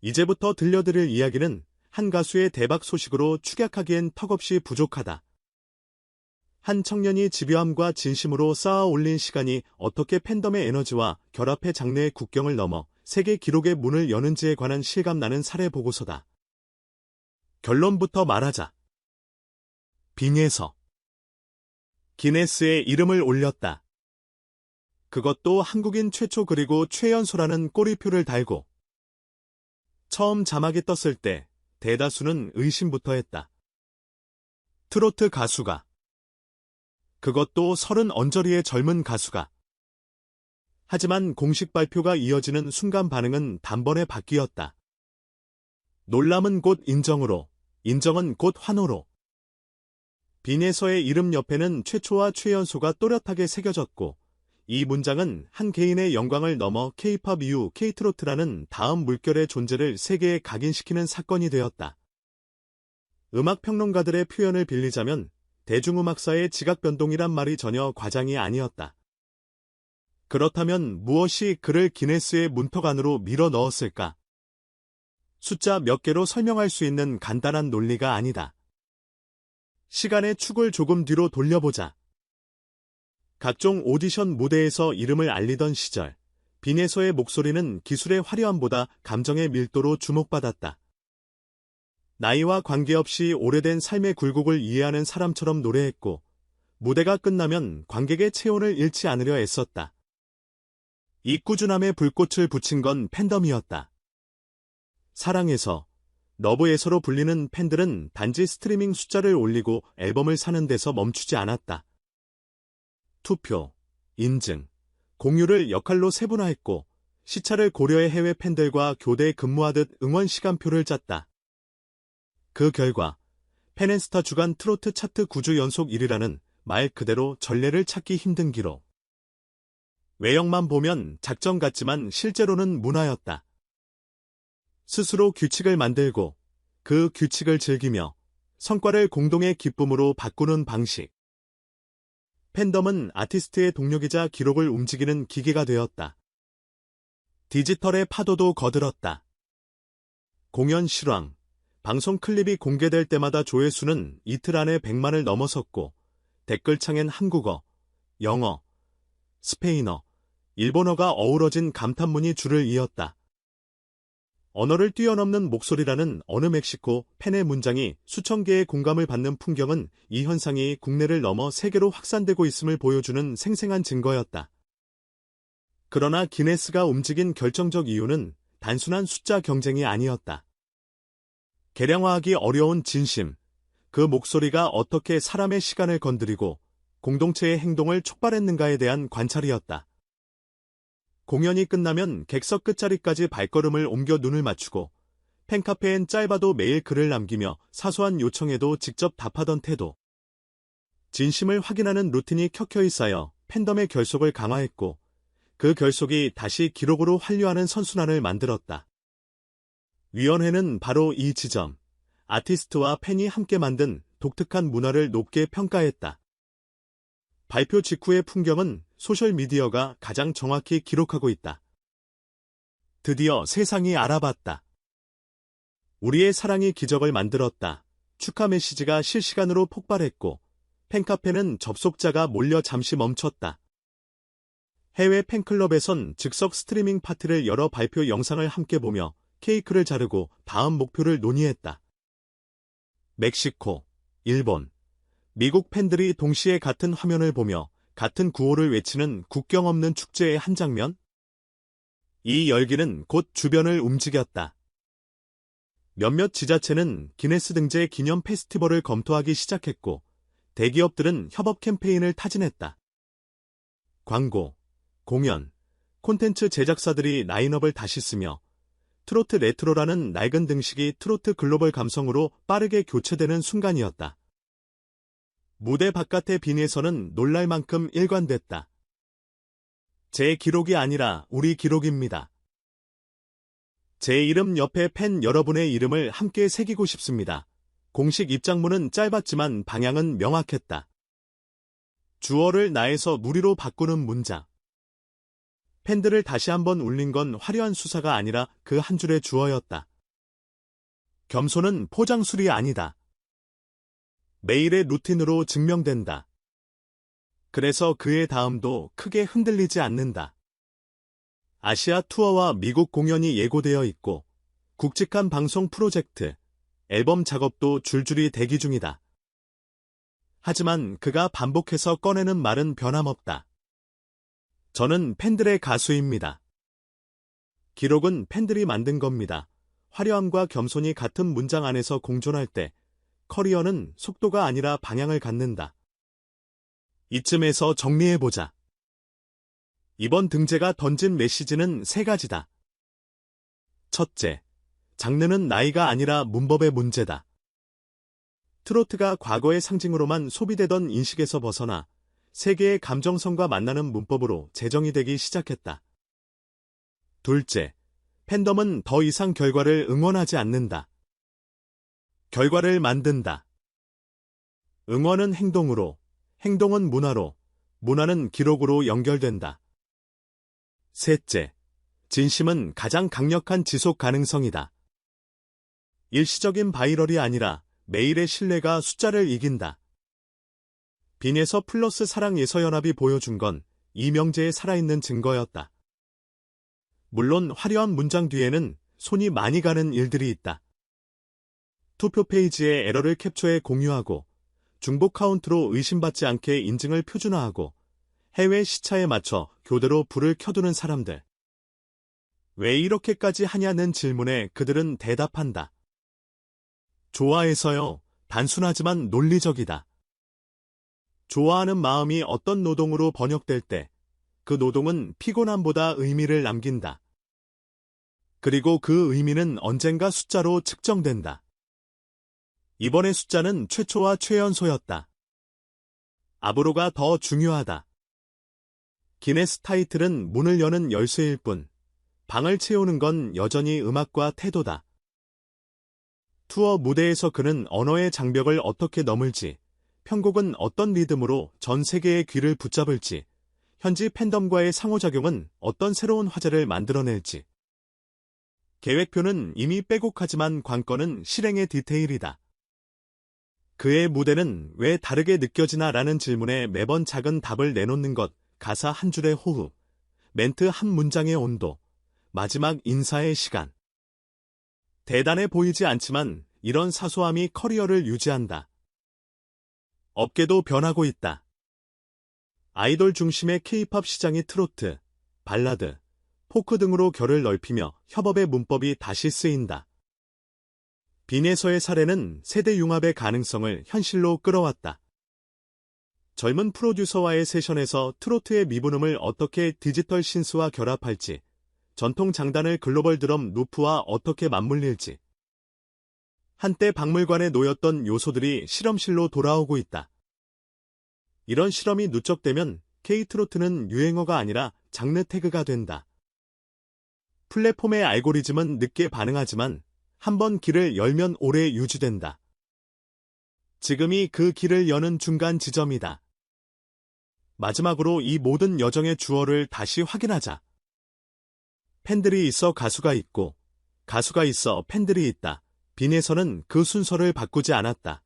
이제부터 들려드릴 이야기는 한 가수의 대박 소식으로 축약하기엔 턱없이 부족하다. 한 청년이 집요함과 진심으로 쌓아 올린 시간이 어떻게 팬덤의 에너지와 결합해 장래의 국경을 넘어 세계 기록의 문을 여는지에 관한 실감나는 사례 보고서다. 결론부터 말하자. 빙에서 기네스의 이름을 올렸다. 그것도 한국인 최초 그리고 최연소라는 꼬리표를 달고 처음 자막이 떴을 때 대다수는 의심부터 했다. 트로트 가수가 그것도 서른 언저리의 젊은 가수가 하지만 공식 발표가 이어지는 순간 반응은 단번에 바뀌었다. 놀람은 곧 인정으로, 인정은 곧 환호로. 빈에서의 이름 옆에는 최초와 최연소가 또렷하게 새겨졌고, 이 문장은 한 개인의 영광을 넘어 K-팝 이후 K-트로트라는 다음 물결의 존재를 세계에 각인시키는 사건이 되었다. 음악 평론가들의 표현을 빌리자면 대중음악사의 지각 변동이란 말이 전혀 과장이 아니었다. 그렇다면 무엇이 그를 기네스의 문턱 안으로 밀어 넣었을까? 숫자 몇 개로 설명할 수 있는 간단한 논리가 아니다. 시간의 축을 조금 뒤로 돌려보자. 각종 오디션 무대에서 이름을 알리던 시절, 빈에서의 목소리는 기술의 화려함보다 감정의 밀도로 주목받았다. 나이와 관계없이 오래된 삶의 굴곡을 이해하는 사람처럼 노래했고, 무대가 끝나면 관객의 체온을 잃지 않으려 애썼다. 이 꾸준함에 불꽃을 붙인 건 팬덤이었다. 사랑에서, 러브에서로 불리는 팬들은 단지 스트리밍 숫자를 올리고 앨범을 사는 데서 멈추지 않았다. 투표, 인증, 공유를 역할로 세분화했고, 시차를 고려해 해외 팬들과 교대에 근무하듯 응원 시간표를 짰다. 그 결과, 팬앤스타 주간 트로트 차트 9주 연속 1위라는 말 그대로 전례를 찾기 힘든 기록. 외형만 보면 작전 같지만 실제로는 문화였다. 스스로 규칙을 만들고 그 규칙을 즐기며 성과를 공동의 기쁨으로 바꾸는 방식. 팬덤은 아티스트의 동력이자 기록을 움직이는 기계가 되었다. 디지털의 파도도 거들었다. 공연 실황, 방송 클립이 공개될 때마다 조회수는 이틀 안에 100만을 넘어섰고 댓글창엔 한국어, 영어, 스페인어, 일본어가 어우러진 감탄문이 줄을 이었다. 언어를 뛰어넘는 목소리라는 어느 멕시코 팬의 문장이 수천 개의 공감을 받는 풍경은 이 현상이 국내를 넘어 세계로 확산되고 있음을 보여주는 생생한 증거였다. 그러나 기네스가 움직인 결정적 이유는 단순한 숫자 경쟁이 아니었다. 개량화하기 어려운 진심, 그 목소리가 어떻게 사람의 시간을 건드리고 공동체의 행동을 촉발했는가에 대한 관찰이었다. 공연이 끝나면 객석 끝자리까지 발걸음을 옮겨 눈을 맞추고 팬카페엔 짧아도 매일 글을 남기며 사소한 요청에도 직접 답하던 태도. 진심을 확인하는 루틴이 켜켜이 쌓여 팬덤의 결속을 강화했고 그 결속이 다시 기록으로 환류하는 선순환을 만들었다. 위원회는 바로 이 지점, 아티스트와 팬이 함께 만든 독특한 문화를 높게 평가했다. 발표 직후의 풍경은 소셜미디어가 가장 정확히 기록하고 있다. 드디어 세상이 알아봤다. 우리의 사랑이 기적을 만들었다. 축하 메시지가 실시간으로 폭발했고 팬카페는 접속자가 몰려 잠시 멈췄다. 해외 팬클럽에선 즉석 스트리밍 파티를 열어 발표 영상을 함께 보며 케이크를 자르고 다음 목표를 논의했다. 멕시코, 일본, 미국 팬들이 동시에 같은 화면을 보며 같은 구호를 외치는 국경 없는 축제의 한 장면? 이 열기는 곧 주변을 움직였다. 몇몇 지자체는 기네스 등재 기념 페스티벌을 검토하기 시작했고, 대기업들은 협업 캠페인을 타진했다. 광고, 공연, 콘텐츠 제작사들이 라인업을 다시 쓰며 트로트 레트로라는 낡은 등식이 트로트 글로벌 감성으로 빠르게 교체되는 순간이었다. 무대 바깥의 빈에서는 놀랄 만큼 일관됐다. 제 기록이 아니라 우리 기록입니다. 제 이름 옆에 팬 여러분의 이름을 함께 새기고 싶습니다. 공식 입장문은 짧았지만 방향은 명확했다. 주어를 나에서 무리로 바꾸는 문장. 팬들을 다시 한번 울린 건 화려한 수사가 아니라 그 한 줄의 주어였다. 겸손은 포장술이 아니다. 매일의 루틴으로 증명된다. 그래서 그의 다음도 크게 흔들리지 않는다. 아시아 투어와 미국 공연이 예고되어 있고 굵직한 방송 프로젝트, 앨범 작업도 줄줄이 대기 중이다. 하지만 그가 반복해서 꺼내는 말은 변함없다. 저는 팬들의 가수입니다. 기록은 팬들이 만든 겁니다. 화려함과 겸손이 같은 문장 안에서 공존할 때 커리어는 속도가 아니라 방향을 갖는다. 이쯤에서 정리해보자. 이번 등재가 던진 메시지는 세 가지다. 첫째, 장르는 나이가 아니라 문법의 문제다. 트로트가 과거의 상징으로만 소비되던 인식에서 벗어나 세계의 감정성과 만나는 문법으로 재정이 되기 시작했다. 둘째, 팬덤은 더 이상 결과를 응원하지 않는다. 결과를 만든다. 응원은 행동으로, 행동은 문화로, 문화는 기록으로 연결된다. 셋째, 진심은 가장 강력한 지속 가능성이다. 일시적인 바이럴이 아니라 매일의 신뢰가 숫자를 이긴다. 빈에서 플러스 사랑 예서연합이 보여준 건 이명재의 살아있는 증거였다. 물론 화려한 문장 뒤에는 손이 많이 가는 일들이 있다. 투표 페이지에 에러를 캡처해 공유하고 중복 카운트로 의심받지 않게 인증을 표준화하고 해외 시차에 맞춰 교대로 불을 켜두는 사람들. 왜 이렇게까지 하냐는 질문에 그들은 대답한다. 좋아해서요. 단순하지만 논리적이다. 좋아하는 마음이 어떤 노동으로 번역될 때 그 노동은 피곤함보다 의미를 남긴다. 그리고 그 의미는 언젠가 숫자로 측정된다. 이번의 숫자는 최초와 최연소였다. 앞으로가 더 중요하다. 기네스 타이틀은 문을 여는 열쇠일 뿐, 방을 채우는 건 여전히 음악과 태도다. 투어 무대에서 그는 언어의 장벽을 어떻게 넘을지, 편곡은 어떤 리듬으로 전 세계의 귀를 붙잡을지, 현지 팬덤과의 상호작용은 어떤 새로운 화제를 만들어낼지. 계획표는 이미 빼곡하지만 관건은 실행의 디테일이다. 그의 무대는 왜 다르게 느껴지나 라는 질문에 매번 작은 답을 내놓는 것, 가사 한 줄의 호흡, 멘트 한 문장의 온도, 마지막 인사의 시간. 대단해 보이지 않지만 이런 사소함이 커리어를 유지한다. 업계도 변하고 있다. 아이돌 중심의 케이팝 시장이 트로트, 발라드, 포크 등으로 결을 넓히며 협업의 문법이 다시 쓰인다. 빈에서의 사례는 세대 융합의 가능성을 현실로 끌어왔다. 젊은 프로듀서와의 세션에서 트로트의 미분음을 어떻게 디지털 신스와 결합할지, 전통 장단을 글로벌 드럼 루프와 어떻게 맞물릴지. 한때 박물관에 놓였던 요소들이 실험실로 돌아오고 있다. 이런 실험이 누적되면 K트로트는 유행어가 아니라 장르 태그가 된다. 플랫폼의 알고리즘은 늦게 반응하지만 한 번 길을 열면 오래 유지된다. 지금이 그 길을 여는 중간 지점이다. 마지막으로 이 모든 여정의 주어를 다시 확인하자. 팬들이 있어 가수가 있고 가수가 있어 팬들이 있다. 빈에서는 그 순서를 바꾸지 않았다.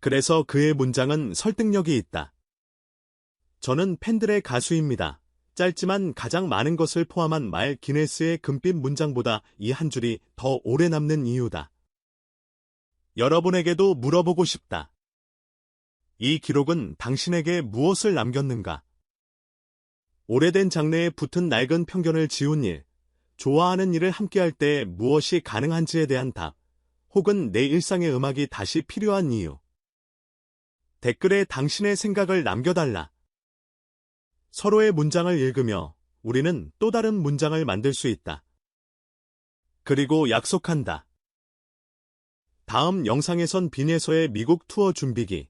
그래서 그의 문장은 설득력이 있다. 저는 팬들의 가수입니다. 짧지만 가장 많은 것을 포함한 말 기네스의 금빛 문장보다 이 한 줄이 더 오래 남는 이유다. 여러분에게도 물어보고 싶다. 이 기록은 당신에게 무엇을 남겼는가? 오래된 장래에 붙은 낡은 편견을 지운 일, 좋아하는 일을 함께할 때 무엇이 가능한지에 대한 답, 혹은 내 일상의 음악이 다시 필요한 이유. 댓글에 당신의 생각을 남겨달라. 서로의 문장을 읽으며 우리는 또 다른 문장을 만들 수 있다. 그리고 약속한다. 다음 영상에선 빈에서의 미국 투어 준비기,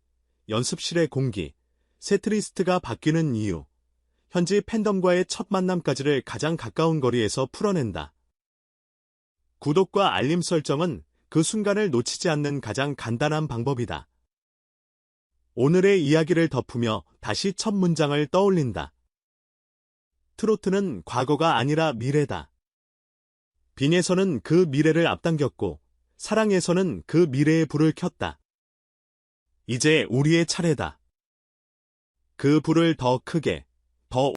연습실의 공기, 세트리스트가 바뀌는 이유, 현지 팬덤과의 첫 만남까지를 가장 가까운 거리에서 풀어낸다. 구독과 알림 설정은 그 순간을 놓치지 않는 가장 간단한 방법이다. 오늘의 이야기를 덮으며 다시 첫 문장을 떠올린다. 트로트는 과거가 아니라 미래다. 빙에서는 그 미래를 앞당겼고 사랑에서는 그 미래의 불을 켰다. 이제 우리의 차례다. 그 불을 더 크게, 더